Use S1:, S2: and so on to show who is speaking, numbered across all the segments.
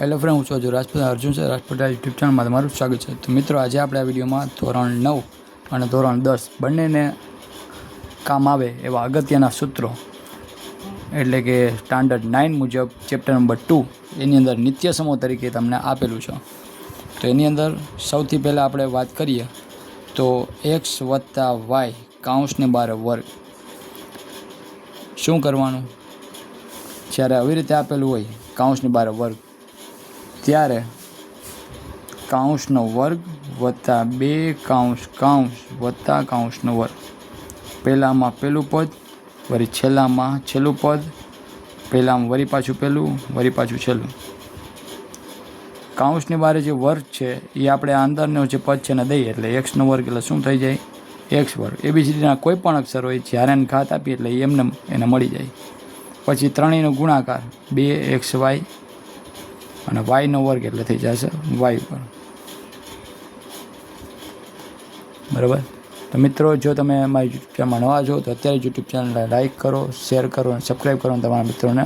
S1: Hello friend હું છું હજુ રાજપૂત અર્જુન છે રાજપૂત યુટ્યુબ ચેનલમાં તમારું સ્વાગત છે. તો મિત્રો, આજે આપણે આ વિડીયોમાં ધોરણ નવ અને ધોરણ દસ બંનેને કામ આવે એવા અગત્યના સૂત્રો. એટલે કે સ્ટાન્ડર્ડ નાઇન મુજબ ચેપ્ટર નંબર ટુ એની અંદર નિત્ય સમૂહ તરીકે તમને આપેલું છે. તો એની અંદર સૌથી પહેલાં આપણે વાત કરીએ તો એક્સ વત્તા વાય કાઉન્સને બારે વર્ગ. શું કરવાનું? જ્યારે આવી રીતે આપેલું હોય, કાઉન્સની બારે વર્ગ. ત્યારે કાઉન્સનો વર્ગ વત્તા બે કાઉન્સ કાઉન્સ વત્તા કાઉન્સનો વર્ગ. પહેલાંમાં પહેલું પદ, વળી છેલ્લામાં છેલ્લું પદ, પહેલાંમાં વળી પાછું પહેલું, વળી પાછું છેલ્લું. કાઉન્સની બારે જે વર્ગ છે, એ આપણે અંદરનો જે પદ છે એને દઈએ, એટલે એક્સનો વર્ગ એટલે શું થઈ જાય? એક્સ વર્ગ. એબીસીડીના કોઈ પણ અક્ષર હોય, જ્યારે એને ઘાત આપીએ એટલે એમને, એને મળી જાય. પછી ત્રણેયનો ગુણાકાર, બે એક્સ વાય અને વાયનો વર્ગ એટલે થઈ જશે વાય ઉપર બરાબર? તો મિત્રો, જો તમે અમારી યુટ્યુબ ચેનલમાં નવા છો, તો અત્યારે યુટ્યુબ ચેનલને લાઇક કરો શેર કરો અને સબસ્ક્રાઈબ કરો તમારા મિત્રોને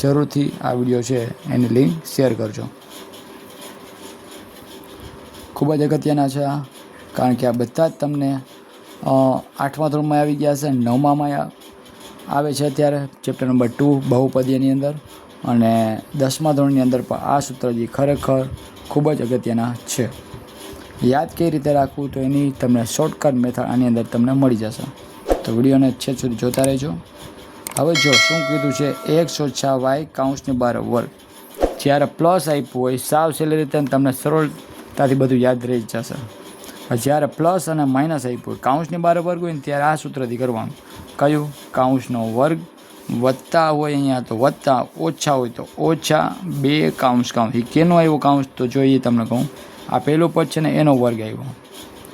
S1: જરૂરથી આ વીડિયો છે એની લિંક શેર કરજો. ખૂબ જ અગત્યના છે આ, કારણ કે આ બધા જ તમને આઠમા ધોરણમાં આવી ગયા છે નવમામાં આવે છે અત્યારે ચેપ્ટર નંબર ટુ બહુપદીની અંદર. અને દસમા ધોરણની અંદર પણ આ સૂત્રજી ખરેખર ખૂબ જ અગત્યના છે. યાદ કઈ રીતે રાખવું તો એની તમને શોર્ટકટ મેથડ આની અંદર તમને મળી જશે. તો વિડીયોને છેદ સુધી જોતા રહેજો. હવે જો શું કીધું છે, એકસો છ વાય કાઉન્સની બાર વર્ગ. જ્યારે પ્લસ આપ્યું હોય, સાવ સહેલી રીતે તમને સરળતાથી બધું યાદ રહી જશે. જ્યારે પ્લસ અને માઇનસ આપ્યું હોય કાઉન્સની બાર વર્ગ હોય ને ત્યારે આ સૂત્રથી કરવાનું. કયું? કાઉન્સનો વર્ગ. વત્તા હોય અહીંયા તો વત્તા, ઓછા હોય તો ઓછા, બે કાઉન્સ કાઉન્સ એ કેનો આવ્યો કાઉન્સ તો જોઈએ તમને કહું. આ પહેલો પદ છે ને, એનો વર્ગ આવ્યો.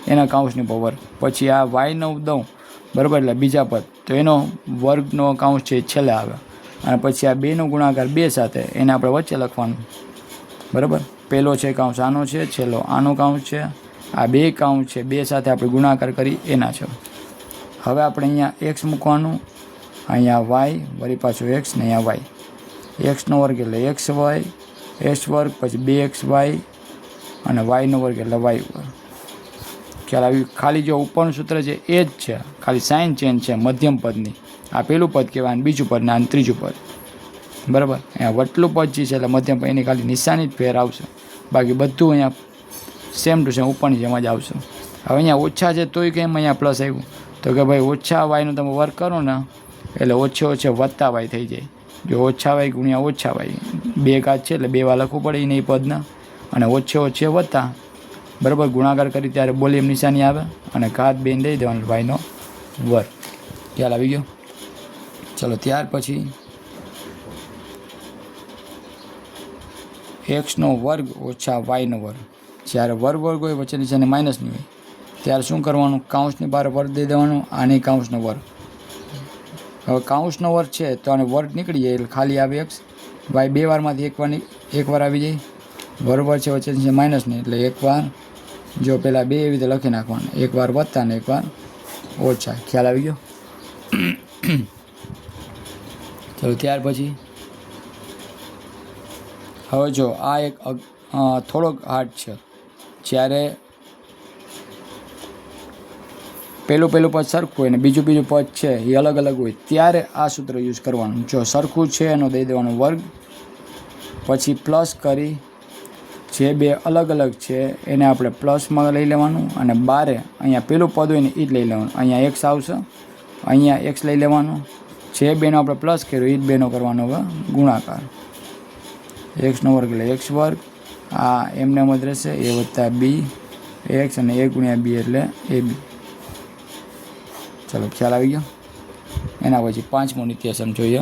S1: એના કાઉન્સની પર વર્ગ. પછી આ વાયનો દઉં. બરાબર, એટલે બીજા પદ. તો એનો વર્ગનો કાઉન્સ છે છેલ્લે આવે અને પછી આ બેનો ગુણાકાર બે સાથે, એને આપણે વચ્ચે લખવાનું. બરાબર? પહેલો છે કાઉન્સ આનો છે, છેલ્લો આનો કાઉન્સ છે. આ બે કાઉન્સ છે, બે સાથે આપણે ગુણાકાર કરી, એના છે. હવે આપણે અહીંયા એક્સ મૂકવાનું. અહીંયા વાય વળી પાછું એક્સ ને અહીંયા વાય એક્સનો વર્ગ એટલે એક્સ વાય એક્સ વર્ગ પછી બે એક્સ વાય અને વાયનો વર્ગ એટલે વાય વર્ગ. ખ્યાલ આવી ખાલી જો ઉપરનું સૂત્ર છે એ જ છે. ખાલી સાઇન ચેન્જ છે મધ્યમ પદની. આ પહેલું પદ કહેવાય અને બીજું પદ ને આ ત્રીજું પદ. બરાબર? અહીંયા વટલું પદ જે છે એટલે મધ્યમ પદ, એની ખાલી નિશાની જ ફેર આવશે. બાકી બધું અહીંયા સેમ ટુ સેમ ઉપરની જેમ જ આવશે. હવે અહીંયા ઓછા છે તોય કેમ અહીંયા પ્લસ આવ્યું? તો કે ભાઈ ઓછા વાયનો તમે વર્ક કરો ને એટલે ઓછે ઓછે વધતા વાય થઈ જાય. જો ઓછા વાય ગુણ્યા ઓછા વાય. બે કાચ છે એટલે બે વાર લખવું પડે એને એ પદના. અને ઓછે ઓછે વત્તા બરાબર? ગુણાકાર કરી ત્યારે બોલી એમ નિશાની આવે. અને ઘાત બેન દઈ દેવાનો વાયનો વર. ખ્યાલ આવી ગયો? ચલો, ત્યાર પછી એક્સનો વર્ગ ઓછા વાયનો વર્ગ. જ્યારે વર્ગ વર્ગ હોય, વચ્ચે નિશાની માઇનસની હોય, ત્યારે શું કરવાનું? કાઉન્સની બહાર વર્ગ દઈ દેવાનું. આની કાઉન્સનો વર્ગ. હવે કાઉન્સનો વર્ગ છે તો આને વર્ગ નીકળી જાય એટલે ખાલી આવે એક્સ વાય બે વારમાંથી એક વાર એક આવી જાય. બરોબર છે, વચ્ચે છે માઇનસની એટલે એક વાર જો પહેલાં બે એવી રીતે લખી નાખવાનું. એક વાર વત્તા ને એક વાર ઓછા. ખ્યાલ આવી ગયો? ચલો, ત્યાર પછી. હવે જો આ એક થોડોક હાર્ડ છે. જ્યારે પહેલું પહેલું પદ સરખું હોય ને બીજું બીજું પદ છે, એ અલગ અલગ હોય, ત્યારે આ સૂત્ર યુઝ કરવાનું. જો સરખું છે, એનો દઈ દેવાનો વર્ગ. પછી પ્લસ કરી, જે બે અલગ અલગ છે, એને આપણે પ્લસમાં લઈ લેવાનું અને બારે અહીંયા પેલું પદ હોય ને એ જ લઈ લેવાનું. અહીંયા એક્સ આવશે, અહીંયા એક્સ લઈ લેવાનું. જે બેનો આપણે પ્લસ કર્યો એ જ બેનો કરવાનો હવે ગુણાકાર. એક્સનો વર્ગ એટલે એક્સ વર્ગ. આ એમને મત રહેશે, એ વત્તા બી એક્સ અને એ ગુણ્યા બી એટલે એ બી ચલો, ખ્યાલ આવી ગયો? એના પછી પાંચમો નિત્યાસન જોઈએ.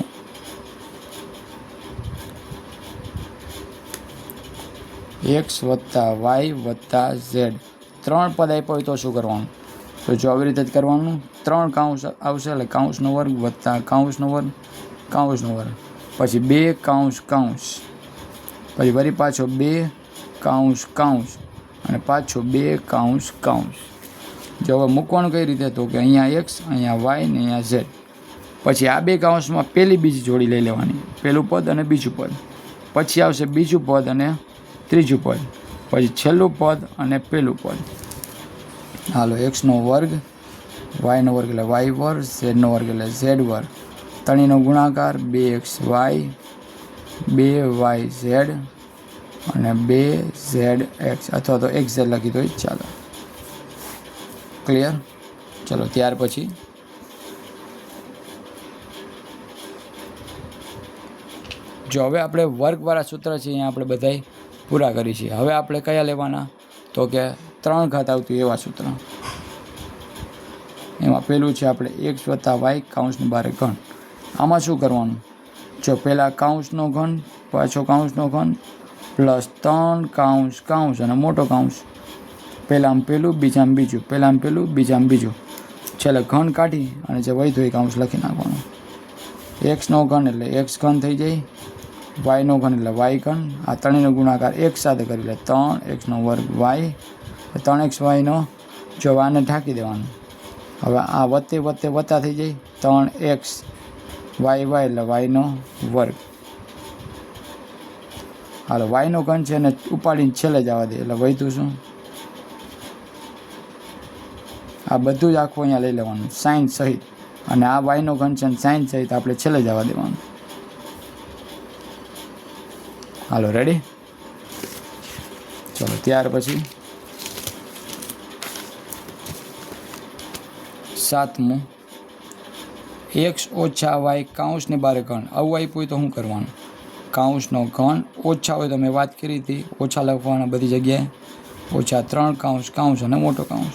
S1: એક્સ વત્તા વાય વત્તા ઝેડ. ત્રણ પદ આપ્યો હોય તો શું કરવાનું? તો જો આવી રીતે જ કરવાનું. ત્રણ કાઉન્સ આવશે એટલે કાઉન્સનો વર્ગ વત્તા કાઉન્સનો વર્ગ કાઉન્સનો વર્ગ. પછી બે કાઉન્સ કાઉન્સ. પછી વળી પાછો બે કાઉન્સ કાઉન્સ. અને પાછો બે કાઉન્સ કાઉન્સ. જો હવે મૂકવાનું કઈ રીતે? તો કે અહીંયા એક્સ, અહીંયા વાય ને અહીંયા ઝેડ. પછી આ બે કાઉન્સમાં પહેલી બીજી જોડી લઈ લેવાની. પહેલું પદ અને બીજું પદ. પછી આવશે બીજું પદ અને ત્રીજું પદ. પછી છેલ્લું પદ અને પહેલું પદ. હાલો એક્સનો વર્ગ વાયનો વર્ગ એટલે વાય વર્ગ ઝેડનો વર્ગ એટલે ઝેડ વર્ગ. ત્રણેયનો ગુણાકાર, બે એક્સ વાય, બે વાય ઝેડ અને બે ઝેડ એક્સ. અથવા તો એક્સ ઝેડ લખી દો ચાલો. ક્લિયર ચલો, ત્યાર પછી. જો, હવે આપણે વર્ગવાળા સૂત્ર છે, અહીંયા આપણે બધાય પૂરા કરી છીએ હવે આપણે કયા લેવાના? તો કે ત્રણ ઘાત આવતું એવા સૂત્ર. એમાં પહેલું છે આપણે એક્સ વત્તા વાય કાઉન્સની બારે ઘણ આમાં શું કરવાનું? જો પહેલાં કાઉન્સનો ઘણ પાછો કાઉન્સનો ઘણ પ્લસ ત્રણ કાઉન્સ કાઉન્સ અને મોટો કાઉન્સ. પહેલાં પહેલું બીજામાં બીજું પહેલાં પહેલું બીજામાં બીજું. છેલ્લે ઘન કાઢી અને જે વધ્યું એ કાઉન્સ લખી નાખવાનું. એક્સનો ઘન એટલે એક્સ ઘન થઈ જાય. વાયનો ઘન એટલે વાય ઘન. આ ત્રણેયનો ગુણાકાર એક સાથે કરી લે ત્રણ એક્સનો વર્ગ વાય ત્રણ એક્સ વાયનો જો વાને ઢાંકી દેવાનું. હવે આ વત્તે વત્તે વત્તા થઈ જાય. ત્રણ એક્સ વાય વાય એટલે વાયનો વર્ગ. હાલો વાયનો ઘન છે એને ઉપાડીને છેલ્લે જવા દે. એટલે વધ્યું શું? આ બધું જ આખું અહીંયા લઈ લેવાનું. સાઇન સહિત. અને આ વાયનો ઘન છે સાઇન સહિત આપણે છેલ્લે જવા દેવાનું. હાલો રેડી ચલો, ત્યાર પછી સાતમું. એક્સ ઓછા વાય કાઉન્સને બારે ઘણ આવું આપ્યું હોય તો શું કરવાનું? કાઉન્સનો ઘણ ઓછા હોય તો મેં વાત કરી હતી. ઓછા લખવાના બધી જગ્યાએ. ઓછા ત્રણ કાઉન્સ કાઉન્સ અને મોટો કાઉન્સ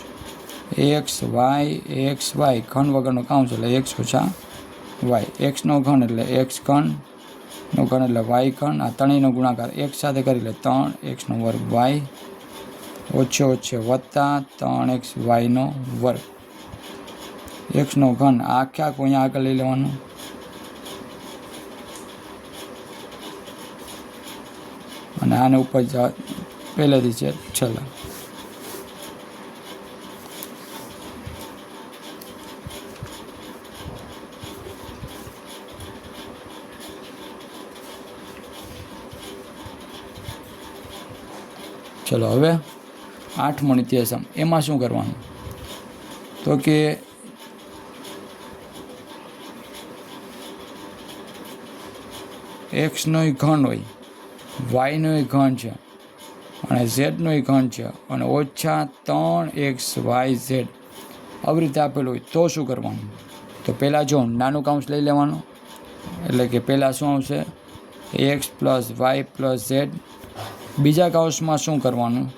S1: એક્સ વાય એક્સ વાય ઘન વગરનો છે, એટલે એક્સ ઓછા વાય એક્સનો ઘન એટલે એક્સ ઘન, નો ઘન એટલે વાય ઘન. આ ત્રણેયનો ગુણાકાર એક સાથે કરી એટલે ત્રણ એક્સનો વર્ગ વાય ઓછે ઓછે વત્તા ત્રણ એક્સ વાયનો વર્ગ. એક્સનો ઘન આખે અહીંયા આગળ લઈ લેવાનું. અને આને ઉપર પહેલેથી છે છેલ્લા. ચલો, હવે આઠમો નિત્યસમ એમાં શું કરવાનું? તો કે એક્સનોય ઘન હોય વાયનોય ઘન છે, અને ઝેડનોય ઘન છે, અને ઓછા ત્રણ એક્સ વાય ઝેડ આવી રીતે આપેલું હોય, તો શું કરવાનું? તો પહેલાં જો નાનું કાઉન્સ લઈ લેવાનું. એટલે કે પહેલાં શું આવશે? X plus Y plus Z બીજા કાઉસમાં શું કરવાનું?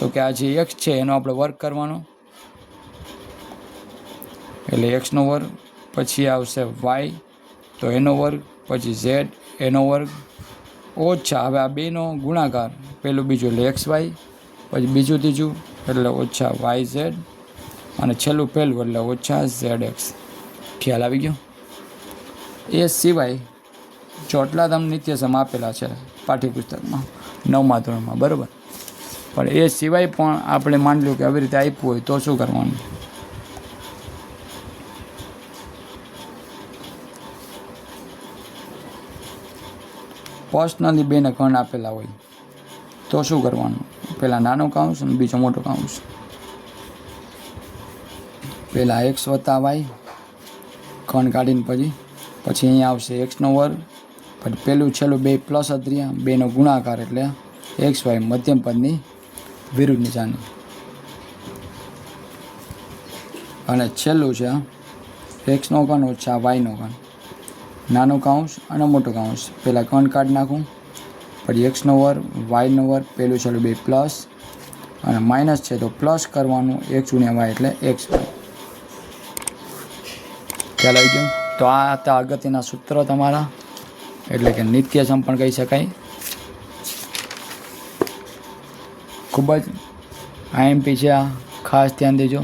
S1: તો કે આ જે એક્સ છે, એનો આપણે વર્ક કરવાનો. એટલે એક્સનો વર્ગ, પછી આવશે વાય તો એનો વર્ગ, પછી ઝેડ એનો વર્ગ. ઓછા, હવે આ બેનો ગુણાકાર. પહેલું બીજું એટલે એક્સ વાય પછી બીજું ત્રીજું એટલે ઓછા વાય ઝેડ અને છેલ્લું પહેલું એટલે ઓછા ઝેડ એક્સ ખ્યાલ આવી ગયો? એ સિવાય ચોટલા તમને નિત્યસમ આપેલા છે પાઠ્યપુસ્તકમાં. નવમા ધોરણમાં, બરાબર? પણ એ સિવાય પણ આપણે માની લો કે આવી રીતે આપ્યું હોય તો શું કરવાનું? પર્સનલી બેને કણ આપેલા હોય, તો શું કરવાનું? પહેલાં નાનો કાઉન્સ અને બીજો મોટો કાઉન્સ પહેલાં એક્સ વત્તા વાય કણ કાઢીને પછી પછી અહીંયા આવશે એક્સનો વર્ગ પછી પહેલું છેલ્લું બે પ્લસ અત્રિયા બેનો ગુણાકાર એટલે એક્સ વાય મધ્યમ પદની વિરુદ્ધ નિશાની. અને છેલ્લું છે એક્સનો કણ ઓછા વાયનો કણ નાનો કાઉન્સ અને મોટો કાઉન્સ પહેલાં કણ કાઢી નાખું, પછી એક્સનો વર્ગ વાયનો વર્ગ પહેલું છેલ્લું બે પ્લસ અને માઇનસ છે તો પ્લસ કરવાનું એક્સ ગુણ્યા વાય એટલે એક્સ વાય ખ્યાલ આવી ગયો? તો આ હતા અગત્યના સૂત્ર તમારા. એટલે કે નિત્યસમ પણ કહી શકાય. ખૂબ જ આઈએમપી છે આ. ખાસ ધ્યાન દેજો.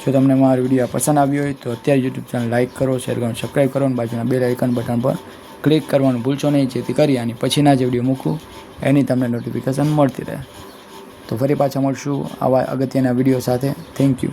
S1: જો તમને મારો વીડિયો પસંદ આવ્યો હોય તો અત્યારે યુટ્યુબ ચેનલ લાઇક કરો શેર કરો સબસ્ક્રાઈબ કરો અને બાજુના બે આઇકન બટન પર ક્લિક કરવાનું ભૂલશો નહીં, જેથી કરી અને પછીના જે વીડિયો મૂકું. એની તમને નોટિફિકેશન મળતી રહે. તો ફરી પાછા મળશું આવા અગત્યના વીડિયો સાથે. Thank you